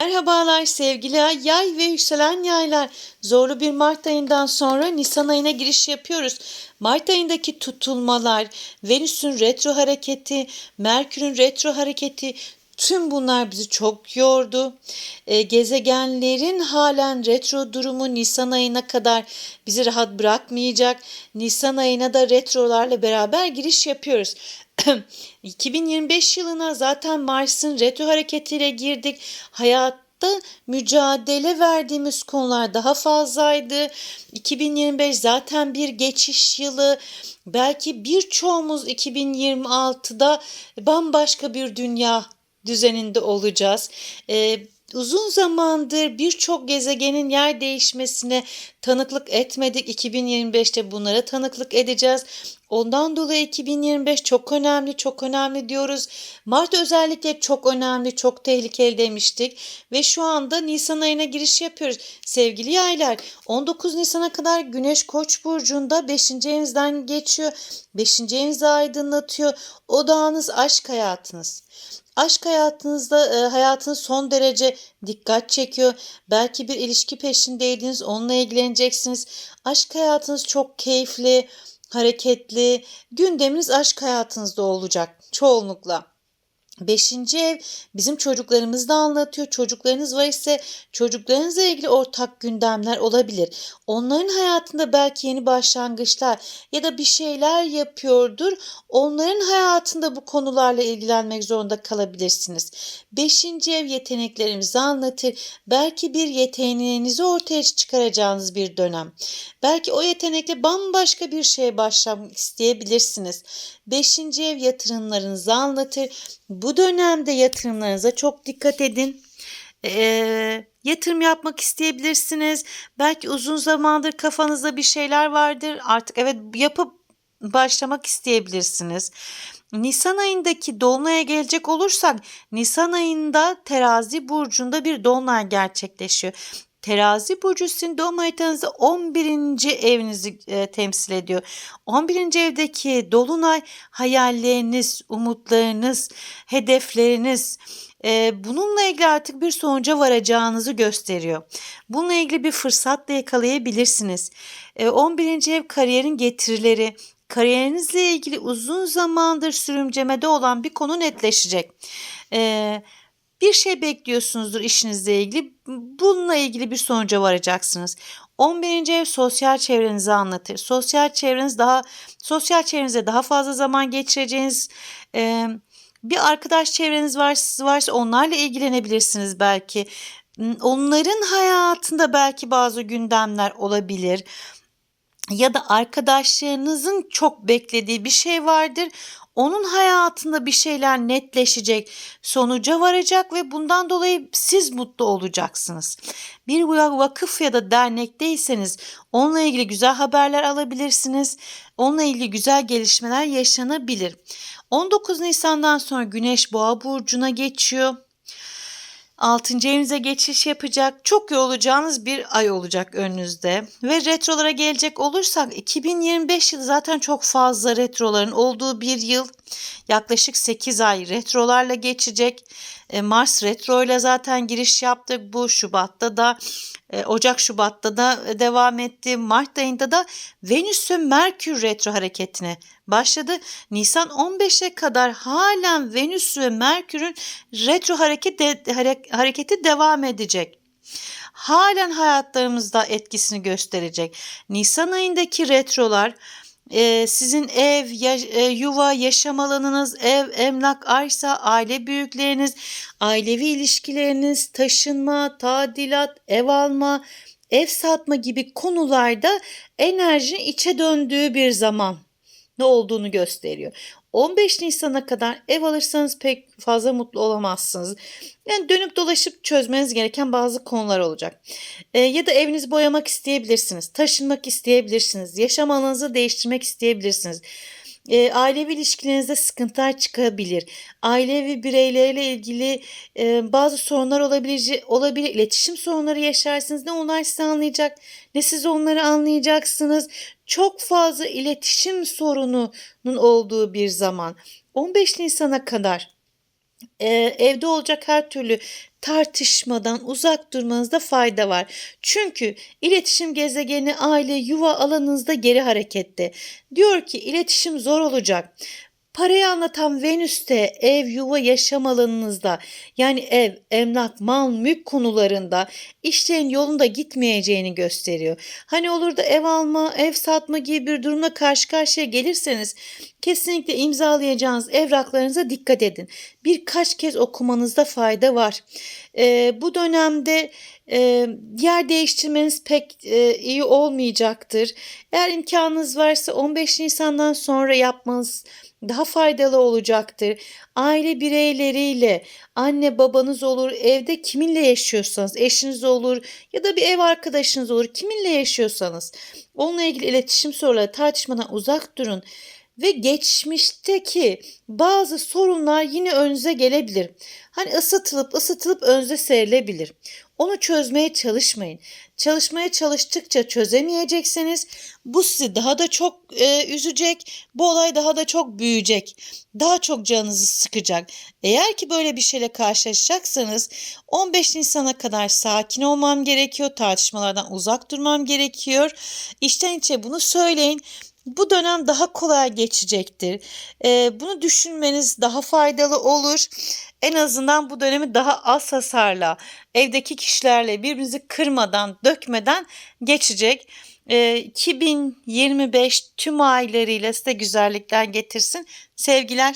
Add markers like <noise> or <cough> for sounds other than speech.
Merhabalar sevgili yay ve yükselen yaylar. Zorlu bir Mart ayından sonra Nisan ayına giriş yapıyoruz. Mart ayındaki tutulmalar, Venüs'ün retro hareketi, Merkür'ün retro hareketi tüm bunlar bizi çok yordu. E, gezegenlerin halen retro durumu Nisan ayına kadar bizi rahat bırakmayacak. Nisan ayına da retrolarla beraber giriş yapıyoruz. <clears throat> 2025 yılına zaten Mars'ın retro hareketiyle girdik. Hayatta mücadele verdiğimiz konular daha fazlaydı. 2025 zaten bir geçiş yılı. Belki birçoğumuz 2026'da bambaşka bir dünya düzeninde olacağız. Ee, uzun zamandır birçok gezegenin yer değişmesine tanıklık etmedik. 2025'te bunlara tanıklık edeceğiz. Ondan dolayı 2025 çok önemli, çok önemli diyoruz. Mart özellikle çok önemli, çok tehlikeli demiştik. Ve şu anda Nisan ayına giriş yapıyoruz. Sevgili yaylar, 19 Nisan'a kadar Güneş Koç burcunda 5. evinizden geçiyor. 5. evinizi aydınlatıyor. Odağınız aşk hayatınız. Aşk hayatınızda e, hayatınız son derece dikkat çekiyor. Belki bir ilişki peşindeydiniz, onunla ilgileneceksiniz. Aşk hayatınız çok keyifli, hareketli. Gündeminiz aşk hayatınızda olacak çoğunlukla. Beşinci ev bizim çocuklarımızı da anlatıyor. Çocuklarınız var ise çocuklarınızla ilgili ortak gündemler olabilir. Onların hayatında belki yeni başlangıçlar ya da bir şeyler yapıyordur. Onların hayatında bu konularla ilgilenmek zorunda kalabilirsiniz. Beşinci ev yeteneklerimizi anlatır. Belki bir yeteneğinizi ortaya çıkaracağınız bir dönem. Belki o yetenekle bambaşka bir şeye başlamak isteyebilirsiniz. Beşinci ev yatırımlarınızı anlatır. Bu dönemde yatırımlarınıza çok dikkat edin. Ee, yatırım yapmak isteyebilirsiniz. Belki uzun zamandır kafanızda bir şeyler vardır. Artık evet yapıp başlamak isteyebilirsiniz. Nisan ayındaki dolunaya gelecek olursak Nisan ayında terazi burcunda bir dolunay gerçekleşiyor. Terazi burcu sizin doğum haritanızda 11. evinizi e, temsil ediyor. 11. evdeki dolunay hayalleriniz, umutlarınız, hedefleriniz, e, bununla ilgili artık bir sonuca varacağınızı gösteriyor. Bununla ilgili bir fırsat da yakalayabilirsiniz. E, 11. ev kariyerin getirileri, kariyerinizle ilgili uzun zamandır sürümcemede olan bir konu netleşecek. Eee bir şey bekliyorsunuzdur işinizle ilgili. Bununla ilgili bir sonuca varacaksınız. 11. ev sosyal çevrenizi anlatır. Sosyal çevreniz daha sosyal çevrenize daha fazla zaman geçireceğiniz e, bir arkadaş çevreniz var, varsa onlarla ilgilenebilirsiniz belki. Onların hayatında belki bazı gündemler olabilir ya da arkadaşlarınızın çok beklediği bir şey vardır. Onun hayatında bir şeyler netleşecek, sonuca varacak ve bundan dolayı siz mutlu olacaksınız. Bir vakıf ya da dernekteyseniz onunla ilgili güzel haberler alabilirsiniz. Onunla ilgili güzel gelişmeler yaşanabilir. 19 Nisan'dan sonra Güneş Boğa burcuna geçiyor. 6. evinize geçiş yapacak. Çok iyi olacağınız bir ay olacak önünüzde. Ve retrolara gelecek olursak 2025 yılı zaten çok fazla retroların olduğu bir yıl. Yaklaşık 8 ay retrolarla geçecek. E, Mars retro ile zaten giriş yaptık. Bu Şubat'ta da e, Ocak Şubat'ta da devam etti. Mart ayında da Venüs'ün Merkür retro hareketine başladı. Nisan 15'e kadar halen Venüs ve Merkür'ün retro hareket hareketi devam edecek. Halen hayatlarımızda etkisini gösterecek. Nisan ayındaki retrolar e, sizin ev, ya, e, yuva, yaşam alanınız, ev, emlak, arsa, aile büyükleriniz, ailevi ilişkileriniz, taşınma, tadilat, ev alma, ev satma gibi konularda enerjinin içe döndüğü bir zaman ne olduğunu gösteriyor. 15 Nisan'a kadar ev alırsanız pek fazla mutlu olamazsınız. Yani dönüp dolaşıp çözmeniz gereken bazı konular olacak. E, ya da evinizi boyamak isteyebilirsiniz. Taşınmak isteyebilirsiniz. Yaşam alanınızı değiştirmek isteyebilirsiniz. E, ailevi ilişkilerinizde sıkıntılar çıkabilir. Ailevi bireylerle ilgili e, bazı sorunlar olabilir, olabilir. İletişim sorunları yaşarsınız. Ne onlar sizi anlayacak ne siz onları anlayacaksınız. Çok fazla iletişim sorununun olduğu bir zaman. 15 Nisan'a kadar e, evde olacak her türlü tartışmadan uzak durmanızda fayda var. Çünkü iletişim gezegeni aile yuva alanınızda geri harekette. Diyor ki iletişim zor olacak. Parayı anlatan Venüs'te ev, yuva, yaşam alanınızda yani ev, emlak, mal, mülk konularında işlerin yolunda gitmeyeceğini gösteriyor. Hani olur da ev alma, ev satma gibi bir durumla karşı karşıya gelirseniz kesinlikle imzalayacağınız evraklarınıza dikkat edin. Birkaç kez okumanızda fayda var. Ee, bu dönemde e, yer değiştirmeniz pek e, iyi olmayacaktır. Eğer imkanınız varsa 15 Nisan'dan sonra yapmanız daha faydalı olacaktır. Aile bireyleriyle anne babanız olur, evde kiminle yaşıyorsanız, eşiniz olur ya da bir ev arkadaşınız olur, kiminle yaşıyorsanız onunla ilgili iletişim soruları tartışmadan uzak durun ve geçmişteki bazı sorunlar yine önünüze gelebilir. Hani ısıtılıp ısıtılıp önünüze serilebilir. Onu çözmeye çalışmayın. Çalışmaya çalıştıkça çözemeyeceksiniz. Bu sizi daha da çok e, üzecek. Bu olay daha da çok büyüyecek. Daha çok canınızı sıkacak. Eğer ki böyle bir şeyle karşılaşacaksanız 15 Nisan'a kadar sakin olmam gerekiyor. Tartışmalardan uzak durmam gerekiyor. İçten içe bunu söyleyin. Bu dönem daha kolay geçecektir. Ee, bunu düşünmeniz daha faydalı olur. En azından bu dönemi daha az hasarla, evdeki kişilerle birbirinizi kırmadan, dökmeden geçecek. Ee, 2025 tüm aileleriyle size güzellikler getirsin. Sevgiler.